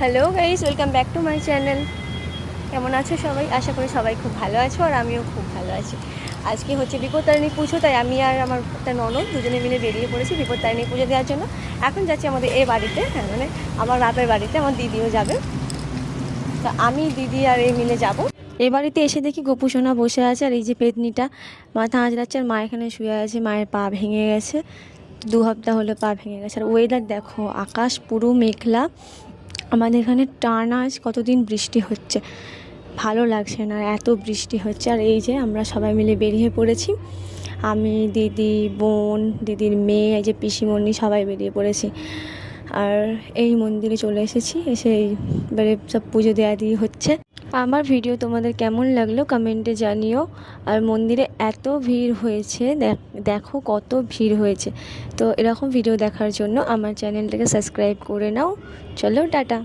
Hello guys welcome back to my channel কেমন আছো সবাই? আশা করি সবাই খুব ভালো আছো আর আমিও খুব ভালো আছি। আজকে হচ্ছে বিপত্তারিণী পুজো, তাই আমি আর আমার একটা ননদ দুজনে মিলে বেরিয়ে পড়েছি বিপত্তারিণী পুজো দেওয়ার জন্য। এখন যাচ্ছি আমাদের এ বাড়িতে হ্যাঁ মানে আমার বাপের বাড়িতে, আমার দিদিও যাবে। তো আমি, দিদি আর এই মিলে যাব। এ বাড়িতে এসে দেখি গোপুসোনা বসে আছে আর এই যে পেতনিটা। মাথা আঁচড়াচ্ছে আর মা এখানে শুয়ে আছে, মায়ের পা ভেঙে গেছে। দু সপ্তাহ হলো পা ভেঙে গেছে। আর ওয়েদার দেখো, আকাশ পুরো মেঘলা। আমাদের এখানে টানা আজ কতদিন বৃষ্টি হচ্ছে? ভালো লাগছে না, এত বৃষ্টি হচ্ছে। আর এই যে আমরা সবাই মিলে বেরিয়ে পড়েছি। আমি, দিদি, বোন, দিদির মেয়ে, এই যে পিসিমণি সবাই বেরিয়ে পড়েছি। আর এই মন্দিরে চলে এসেছি। এসে এবারে সব পুজো দেওয়া দিয়ে হচ্ছে। আমার ভিডিও তোমাদের কেমন লাগল কমেন্টে জানিও। আর মন্দিরে এত ভিড় হয়েছে দেখ- কত ভিড় হয়েছে। তো এরকম ভিডিও দেখার জন্য আমার চ্যানেলটাকে সাবস্ক্রাইব করে নাও। চলো, টাটা।